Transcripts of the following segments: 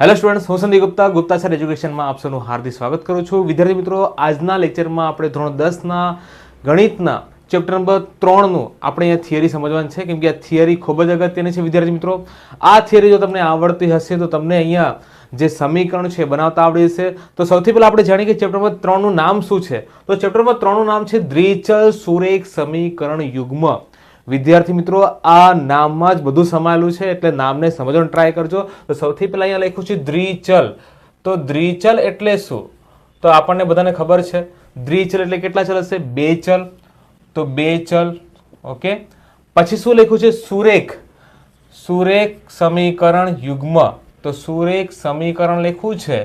Hello students, હું સંદીપ ગુપ્તા ગુપ્તાચાર એજ્યુકેશનમાં આપ હાર્દિક સ્વાગત કરું છું. વિદ્યાર્થી મિત્રો, આજના લેક્ચરમાં આપણે ધોરણ દસના ગણિતના ચેપ્ટર નંબર ત્રણનું આપણે અહીંયા થિયરી સમજવાનું છે. કેમ કે આ થિયરી ખૂબ જ અગત્યની છે વિદ્યાર્થી મિત્રો. આ થિયરી જો તમને આવડતી હશે તો તમને અહીંયા જે સમીકરણ છે બનાવતા આવડી જશે તો સૌથી પહેલાં આપણે જાણીએ કે ચેપ્ટર નંબર ત્રણનું નામ શું છે? તો ચેપ્ટર નંબર ત્રણનું નામ છે દ્વિચલ સુરેખ સમીકરણ યુગ્મ. વિદ્યાર્થી મિત્રો, આ નામમાં જ બધું સમાયેલું છે, એટલે નામને સમજવાનો ટ્રાય કરજો. તો સૌથી પહેલાં અહીંયા લખ્યું છે દ્વિચલ તો દ્વિચલ એટલે શું? તો આપણને બધાને ખબર છે દ્વિચલ એટલે કેટલા ચલ હશે? બે ચલ. તો બે ચલ, ઓકે. પછી શું લખ્યું છે? સુરેખ. સુરેખ સમીકરણ યુગ્મ. તો સુરેખ સમીકરણ લખ્યું છે,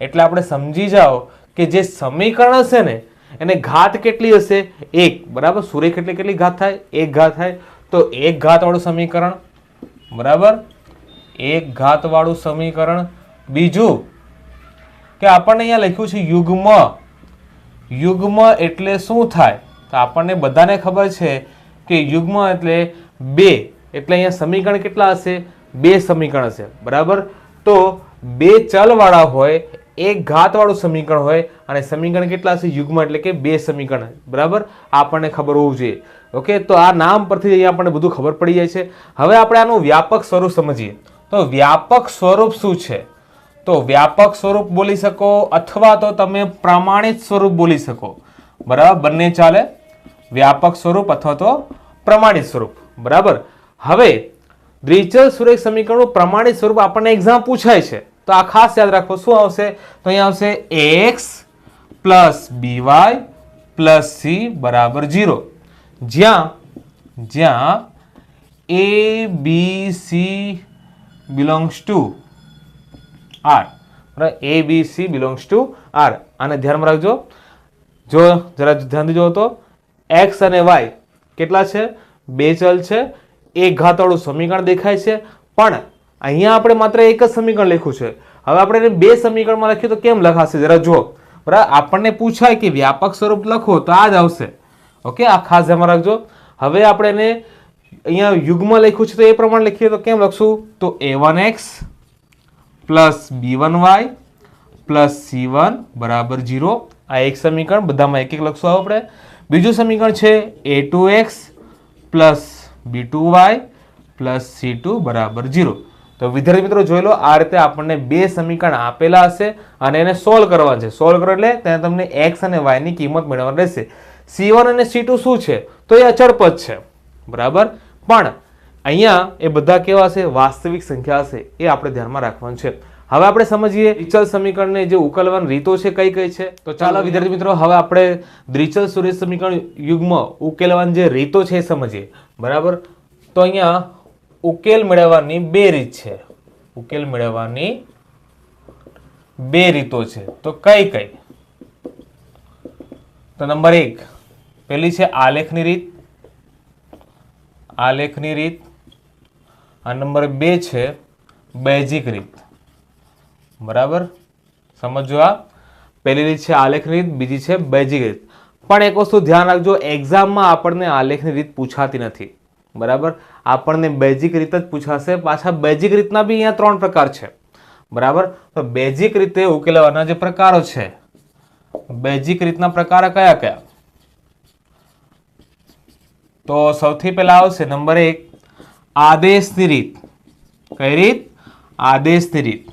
એટલે આપણે સમજી જાઓ કે જે સમીકરણ હશે ને એને ઘાત કેટલી હશે? એક. બરાબર? સુરેખ એટલે કેટલી ઘાત થાય? એક ઘાત થાય. તો એક ઘાત વાળું સમીકરણ, બરાબર? એક ઘાત વાળું સમીકરણ. બીજું કે આપણને અહીંયા લખ્યું છે યુગ્મ. યુગ્મ એટલે શું થાય? તો આપણને બધાને ખબર છે કે યુગ્મ એટલે બે. એટલે અહીંયા સમીકરણ કેટલા હશે? બે સમીકરણ હશે. બરાબર? તો બે ચલવાળા હોય એક ઘાતવાળું સમીકરણ હોય અને સમીકરણ કેટલા છે યુગમાં એટલે કે બે સમીકરણ. બરાબર? આપણને ખબર હોવું જોઈએ. ઓકે? તો આ નામ પરથી અહીંયા આપણને બધું ખબર પડી જાય છે. હવે આપણે આનું વ્યાપક સ્વરૂપ સમજીએ. તો વ્યાપક સ્વરૂપ શું છે? તો વ્યાપક સ્વરૂપ બોલી શકો અથવા તો તમે પ્રમાણિત સ્વરૂપ બોલી શકો. બરાબર? બંને ચાલે. વ્યાપક સ્વરૂપ અથવા તો પ્રમાણિત સ્વરૂપ. બરાબર? હવે દ્વિચલ સુરેખ સમીકરણનું પ્રમાણિત સ્વરૂપ આપણને એક્ઝામ પૂછાય છે. તો આ ખાસ યાદ રાખો, શું આવશે? તો અહીંયા આવશે X plus B Y plus C બરાબર જીરો જ્યાં જ્યાં A B C belongs to R બરાબર? A B C belongs to R આને ધ્યાનમાં રાખજો. જો, જરા ધ્યાનથી જુઓ તો એક્સ અને વાય કેટલા છે? બે ચલ છે. એક ઘાતવાળું સમીકરણ દેખાય છે. પણ અહીંયા આપણે માત્ર એક જ સમીકરણ લખ્યું છે. હવે આપણે એને બે સમીકરણમાં લખીએ તો કેમ લખાશે? જરા જુઓ. બરાબર? આપણને પૂછાય કે વ્યાપક સ્વરૂપ લખો તો આ જ આવશે. ઓકે? આ ખાસ ધ્યાનમાં રાખજો. હવે આપણે એને અહીંયા યુગમાં લખ્યું છે તો એ પ્રમાણે લખીએ તો કેમ લખશું? તો A one X plus B one Y plus C one બરાબર જીરો આ એક સમીકરણ, બધામાં એક એક લખશું આપણે. બીજું સમીકરણ છે A two X plus B two Y plus C two બરાબર જીરો તો વિદ્યાર્થી મિત્રો જોઈ લો, આ રીતે આપણને બે સમીકરણ આપેલા હશે અને એને સોલ્વ કરવા છે. સોલ્વ કરો એટલે ત્યાં તમને એક્સ અને વાયની કિંમત મેળવવાની રહેશે. સી અને સી શું છે? તો એ અચળ પદ છે. બરાબર? પણ અહીંયા એ બધા કેવા હશે? વાસ્તવિક સંખ્યા હશે. એ આપણે ધ્યાનમાં રાખવાનું છે. હવે આપણે સમજીએ, દ્વિચલ સમીકરણને જે ઉકેલવાની રીતો છે કઈ કઈ છે? તો ચાલો વિદ્યાર્થી મિત્રો, હવે આપણે દ્વિચલ સુરેશ સમીકરણ યુગમાં ઉકેલવાની જે રીતો છે એ સમજીએ. બરાબર? તો અહીંયા ઉકેલ મેળવવાની બે રીત છે. ઉકેલ મેળવવાની બે રીતો છે. તો કઈ કઈ? તો નંબર એક, પેલી છે આલેખની રીત આલેખની રીત, આ નંબર બે છે બેઝિક રીત. બરાબર? સમજો આ. પહેલી રીત છે આલેખની રીત, બીજી છે બેઝિક રીત. પણ એક વસ્તુ ધ્યાન રાખજો એક્ઝામમાં આપણને આલેખની રીત પૂછાતી નથી. બરાબર? આપણને બેઝિક રીત જ પૂછાશે. પાછા બેઝિક રીતના બી અહીંયા ત્રણ પ્રકાર છે. બરાબર? તો બેઝિક રીતે ઉકેલવાના જે પ્રકારો છે બેઝિક રીતના પ્રકાર કયા કયા? તો સૌથી પહેલા આવશે નંબર એક, આદેશની રીત. કઈ રીત? આદેશની રીત.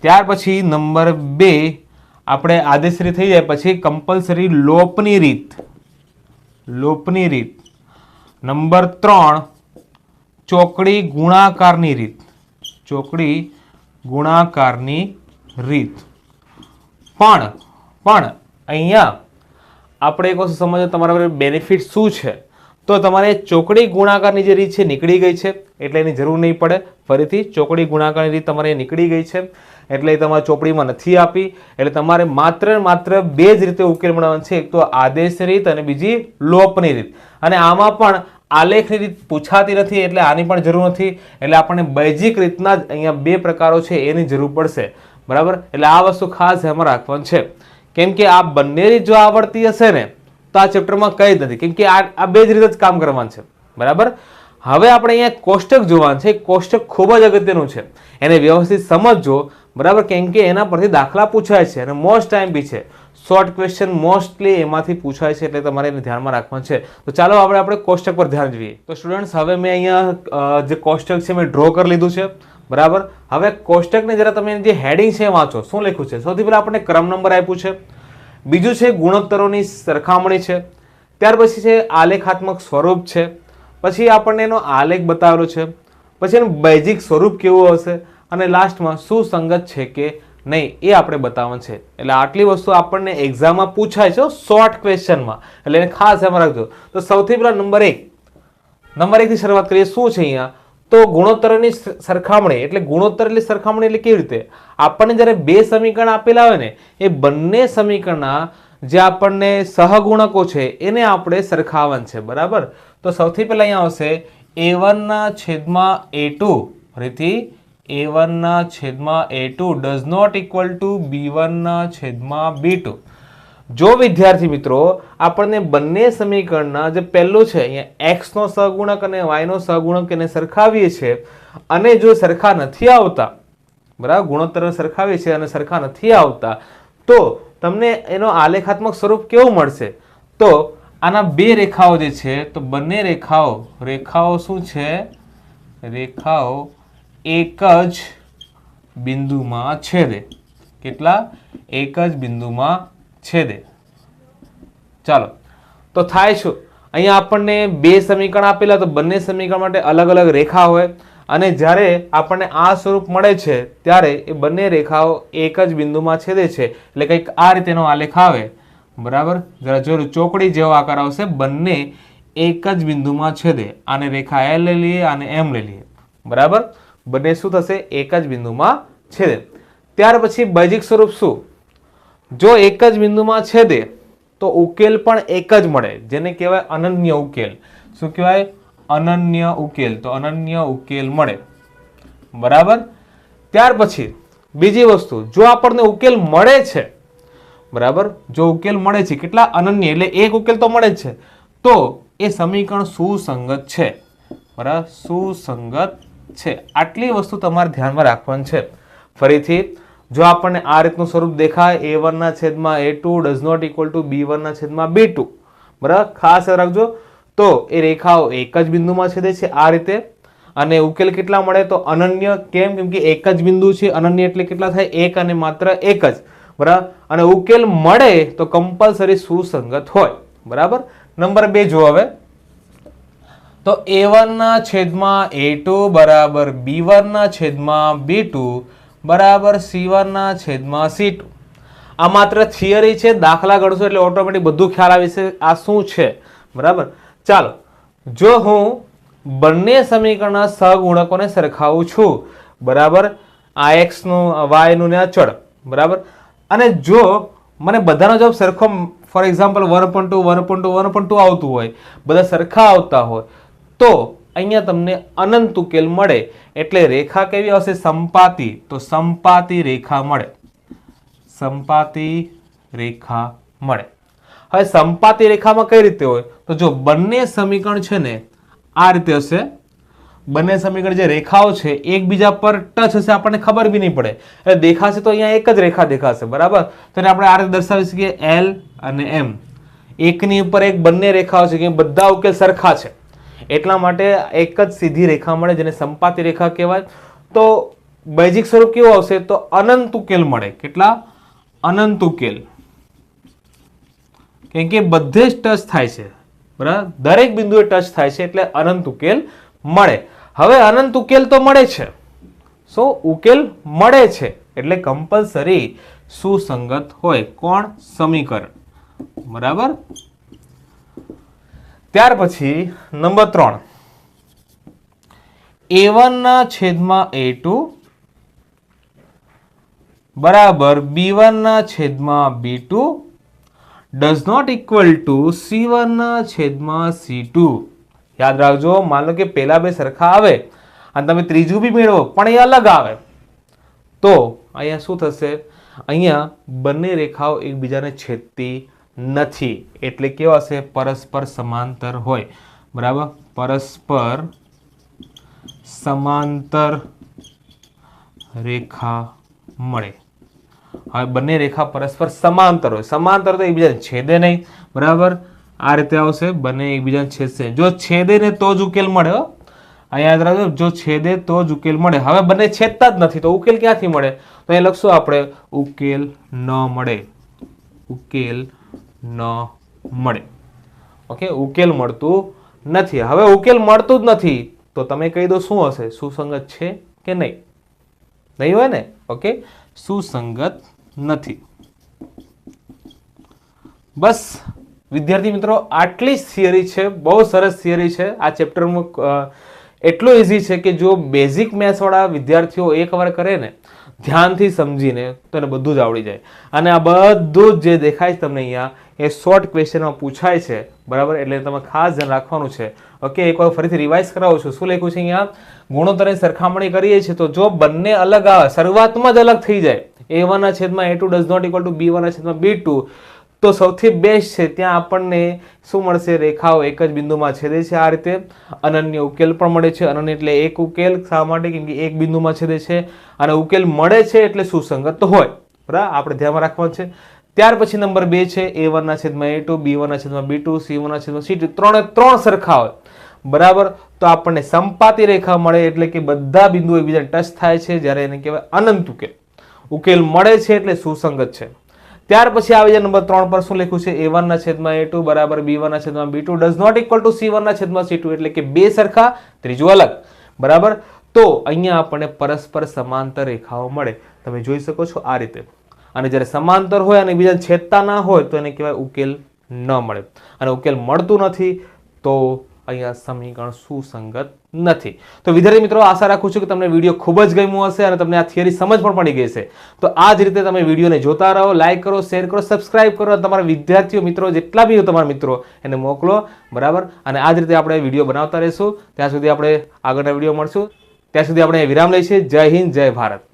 ત્યાર પછી નંબર બે, આપણે આદેશ રીત થઈ જાય પછી કમ્પલસરી લોપની રીત. લોપની રીત. નંબર ત્રણ, ચોકડી ગુણાકારની રીત. ચોકડી ગુણાકારની રીત. પણ પણ અહીંયા આપણે એક વસ્તુ સમજો, તમારા બેનિફિટ શું છે? તો તમારે ચોકડી ગુણાકારની જે રીત છે, નીકળી ગઈ છે. એટલે એની જરૂર નહીં પડે. ફરીથી ચોકડી ગુણાકારની રીત તમારે નીકળી ગઈ છે. એટલે એ તમારે ચોપડીમાં નથી આપી. એટલે તમારે માત્ર માત્ર બે જ રીતે ઉકેલ મળવાનો છે. એક તો આદેશ રીત અને બીજી લોપની રીત. અને આમાં પણ આલેખની રીત પૂછાતી નથી એટલે આની પણ જરૂર નથી. એટલે આપણને બૈજિક રીતના જ અહીંયા બે પ્રકારો છે એની જરૂર પડશે. બરાબર? એટલે આ વસ્તુ ખાસ ધ્યાનમાં રાખવાનું છે. કેમ કે આ બંને રીત જો આવડતી હશે ને, તો આ ચેપ્ટરમાં કંઈ જ નથી. કેમ કે આ બે જ રીતે જ કામ કરવાનું છે. બરાબર? હવે આપણે અહીંયા કોષ્ટક જોવાનું છે. કોષ્ટક ખૂબ જ અગત્યનું છે. એને વ્યવસ્થિત સમજજો. બરાબર? કેમ કે એના પરથી દાખલા પૂછાય છે અને મોસ્ટ ટાઈમ બી છે. શોર્ટ ક્વેશ્ચન મોસ્ટલી એમાંથી પૂછાય છે એટલે તમારે એને ધ્યાનમાં રાખવાનું છે. તો ચાલો આપણે આપણે કોષ્ટક પર ધ્યાન જોઈએ. તો સ્ટુડન્ટ્સ હવે મેં અહીંયા જે કોષ્ટક છે મેં ડ્રો કરી લીધું છે. બરાબર? હવે કોષ્ટકને જરા તમે જે હેડિંગ છે વાંચો. શું લખ્યું છે? સૌથી પહેલાં આપણને ક્રમ નંબર આપ્યું છે. બીજું છે ગુણોત્તરોની સરખામણી છે. ત્યાર પછી છે આલેખાત્મક સ્વરૂપ છે. પછી આપણને એનો આલેખ બતાવેલો છે. પછી એનું બેઝિક સ્વરૂપ કેવું હશે? અને લાસ્ટમાં સુસંગત છે કે નહીં, એ આપણે બતાવવાનું છે. એટલે આટલી વસ્તુ આપણને એક્ઝામમાં પૂછાય છે શોર્ટ ક્વેશ્ચનમાં એટલે એને ખાસ એમાં રાખજો. તો સૌથી પહેલાં નંબર એક. નંબર એકથી શરૂઆત કરીએ, શું છે અહીંયા? તો ગુણોત્તરની સરખામણી, એટલે ગુણોત્તર એટલે સરખામણી એટલે કેવી રીતે? આપણને જ્યારે બે સમીકરણ આપેલા હોય ને, એ બંને સમીકરણના જે આપણને સહગુણકો છે, એને આપણે સરખાવવાનું છે. બરાબર? તો સૌથી પહેલાં અહીંયા આવશે એ વનના છેદમાં એ ટુ ફરીથી એ વનના છેદમાં A two does not equal to B વનના છેદમાં બી ટુ જો વિદ્યાર્થી મિત્રો, આપણને બંને સમીકરણના જે પહેલું છે, અહીંયા એક્સનો સહગુણક અને વાયનો સહગુણક એને સરખાવીએ છીએ. અને જો સરખા નથી આવતા, બરાબર, ગુણોત્તર સરખાવીએ છીએ અને સરખા નથી આવતા, તો તમને એનો આલેખાત્મક સ્વરૂપ કેવું મળશે? તો આના બે રેખાઓ જે છે, તો બંને રેખાઓ રેખાઓ શું છે? રેખાઓ એક જ બિંદુમાં છેદે. કેટલા? એક જ બિંદુમાં છેદે. ચાલો. તો થાય શું? અહીંયા આપણને બે સમીકરણ આપેલા, તો બંને સમીકરણ માટે અલગ અલગ રેખા હોય. અને જ્યારે આપણને આ સ્વરૂપ મળે છે, ત્યારે એ બંને રેખાઓ એક જ બિંદુમાં છેદે છે. એટલે કંઈક આ રીતેનો આલેખ આવે. બરાબર? જરા જોયું ચોકડી જેવો આકાર આવશે. બંને એક જ બિંદુમાં છેદે. આને રેખા એલ લઈ લઈએ અને એમ લઈ લઈએ. બરાબર? બંને શું થશે? એક જ બિંદુમાં છેદે. ત્યાર પછી બૈજિક સ્વરૂપ શું? જો એક જ બિંદુમાં છેદે, તો ઉકેલ પણ એક જ મળે. જેને કહેવાય અનન્ય ઉકેલ. શું કહેવાય? અનન્ય ઉકેલ. તો અનન્ય ઉકેલ મળે. બરાબર? ત્યાર પછી બીજી વસ્તુ. જો આપણને ઉકેલ મળે છે બરાબર? જો ઉકેલ મળે છે, કેટલા અનન્ય, એટલે એક ઉકેલ તો મળે જ છે. તો એ સમીકરણ સુસંગત છે. બરાબર? સુસંગત છે. આટલી વસ્તુ તમારે ધ્યાનમાં રાખવાની છે. ફરીથી, જો આપણને આ રીતનું સ્વરૂપ દેખાય એ વનના છેદમાં A two does not equal to B વનના છેદમાં બી ટુ બરાબર? ખાસ રાખજો. તો એ રેખાઓ એક જ બિંદુમાં છેદે છે આ રીતે. અને ઉકેલ કેટલા મળે? તો અનન્ય, કેમ? કેમ કે એક જ બિંદુ છે. અનન્ય એટલે કેટલા થાય? એક અને માત્ર એક જ. બરાબર? અને ઉકેલ મળે તો કમ્પલસરી સુસંગત હોય. બરાબર? નંબર બે જો હવે. તો એ વનના છેદમાં એ ટુ બરાબર બી વનના છેદમાં બી ટુ બરાબર સી વનના છેદમાં સી આ માત્ર થિયરી છે, દાખલા ગણશો એટલે ઓટોમેટિક બધું ખ્યાલ આવી છે આ શું છે? બરાબર? ચાલો. જો હું બંને સમીકરણના સહગુણકોને સરખાવું છું, બરાબર? આ એક્સનું વાયનું વાયનું ને અચળ બરાબર? અને જો મને બધાનો જવાબ સરખો for example one point two one point two one point two આવતું હોય, બધા સરખા આવતા હોય, તો અહીંયા તમને અનંત ઉકેલ મળે. એટલે રેખા કેવી આવશે? સંપાતી. તો સંપાતી રેખા મળે. સંપાતી રેખા મળે. હવે સંપાતી રેખામાં કઈ રીતે હોય? તો જો બંને સમીકરણ છે ને, આ રીતે હશે. બંને સમીકરણ જે રેખાઓ છે, એકબીજા પર ટચ હશે, આપણને ખબર બી નહીં પડે. એટલે દેખાશે તો અહીંયા એક જ રેખા દેખાશે, બરાબર? તો આપણે આ રીતે દર્શાવી શકીએ એલ અને એમ એકની ઉપર એક બંને રેખાઓ છે કે બધા ઉકેલ સરખા છે. એટલા માટે એક જ સીધી રેખા મળે, જેને સંપાતી રેખા કહેવાય. તો બૈજિક સ્વરૂપ કેવું આવશે? તો અનંત ઉકેલ મળે. કેટલા? અનંત ઉકેલ. કેમ કે બધે જ ટચ થાય છે. બરાબર? દરેક બિંદુએ ટચ થાય છે, એટલે અનંત ઉકેલ મળે. હવે અનંત ઉકેલ તો મળે છે. સો ઉકેલ મળે છે. એટલે કમ્પલસરી સુસંગત હોય કોણ? સમીકરણ. બરાબર? ત્યાર પછી, નંબર ત્રણ. એ ના છેદમાં એ ટુ બરાબર બી ના છેદમાં B two does not equal to C ના છેદમાં સી ટુ યાદ રાખજો, માન કે પહેલા બે સરખા આવે અને તમે ત્રીજું બી મેળવો, પણ એ અલગ આવે. તો અહીંયા શું થશે? અહીંયા બંને રેખાઓ એકબીજાને છેદતી નથી. એટલે કેવા હશે? પરસ્પર સમાંતર હોય. બરાબર? પરસ્પર સમાંતર રેખા મળે. હવે બંને રેખા પરસ્પર સમાંતર હોય. સમાંતર તો એકબીજાને છેદે નહીં. બરાબર? આ રીતે આવશે, બંને એકબીજાને છેદશે. જો છેદે ને તો જ ઉકેલ મળે, હો. અહીંયા યાદ રાખજો, જો છેદે તો જ ઉકેલ મળે. હવે બંને છેદતા જ નથી, તો ઉકેલ ક્યાંથી મળે? તો એ લખશું આપણે, ઉકેલ ન મળે. ઉકેલ ન મળે. ઓકે, ઉકેલ મળતું નથી. હવે ઉકેલ મળતું જ નથી, તો તમે કહી દો શું હશે? સુસંગત છે કે નહીં? નહીં હોય ને? ઓકે, સુસંગત નથી. બસ વિદ્યાર્થી મિત્રો, આટલી જ થિયરી છે, બહુ સરસ થિયરી છે. આ ચેપ્ટરમાં એટલું ઇઝી છે કે જો બેઝિક મેથ્સવાળા વિદ્યાર્થીઓ એકવાર કરે ને, ધ્યાનથી સમજીને તો એને બધું જ આવડી જાય. અને આ બધું જે દેખાય છે તમને અહીંયા, એ શોર્ટ ક્વેશ્ચનમાં પૂછાય છે, બરાબર? એટલે તમે ખાસ ધ્યાન રાખવાનું છે. ઓકે એકવાર ફરીથી રિવાઇઝ કરાવું છું. શું લખ્યું છે અહીંયા? ગુણોત્તરની સરખામણી કરીએ છીએ તો જો બંને અલગ આવે શરૂઆતમાં જ અલગ થઈ જાય. એ વનના છેદમાં A two does not equal to B વનના છેદમાં બી ટુ તો સૌથી બેસ્ટ છે, ત્યાં આપણને શું મળશે? રેખાઓ એક જ બિંદુમાં છેદે છે આ રીતે. અનન્ય ઉકેલ પણ મળે છે. અનન્ય એટલે એક ઉકેલ. શા માટે? કેમ કે એક બિંદુમાં છેદે છે. અને ઉકેલ મળે છે એટલે સુસંગત હોય. બરાબર? આપણે ધ્યાનમાં રાખવાનું છે. ત્યાર પછી નંબર બે છે એ વનના છેદમાં એ ટુ બી વનના છેદમાં બી ટુ સી વનના છેદમાં સી ટુ ત્રણે ત્રણ સરખા હોય. બરાબર? તો આપણને સંપાતી રેખા મળે એટલે કે બધા બિંદુઓ એકબીજાને ટચ થાય છે. જ્યારે એને કહેવાય અનંત ઉકેલ. ઉકેલ મળે છે એટલે સુસંગત છે. ત્યાર પછી આવી જાય નંબર ત્રણ પર શું લખ્યું છે? એ વનના છેદમાં એ ટુ બરાબર બી વનના છેદમાં B two does not equal to C વનના છેદમાં સી ટુ એટલે કે બે સરખા, ત્રીજું અલગ. બરાબર? તો અહીંયા આપણને પરસ્પર સમાંતર રેખાઓ મળે. તમે જોઈ શકો છો આ રીતે. અને જ્યારે સમાંતર હોય અને બીજા છેદતા ના હોય તો એને કહેવાય ઉકેલ ન મળે. અને ઉકેલ મળતું નથી તો અહીંયા સમીકરણ સુસંગત નથી. તો વિદ્યાર્થી મિત્રો, આશા રાખું છું કે તમને વીડિયો ખૂબ જ ગમ્યો હશે અને તમને આ થિયરી સમજ પણ પડી ગઈ છે તો આ જ રીતે તમે વિડીયોને જોતા રહો, લાઈક કરો, શેર કરો, સબસ્ક્રાઇબ કરો તમારા વિદ્યાર્થીઓ મિત્રો, જેટલા બી તમારા મિત્રો, એને મોકલો. બરાબર? અને આ જ રીતે આપણે વીડિયો બનાવતા રહીશું. ત્યાં સુધી આપણે આગળના વીડિયો મળશું. ત્યાં સુધી આપણે વિરામ લઈશું. જય હિન્દ, જય ભારત.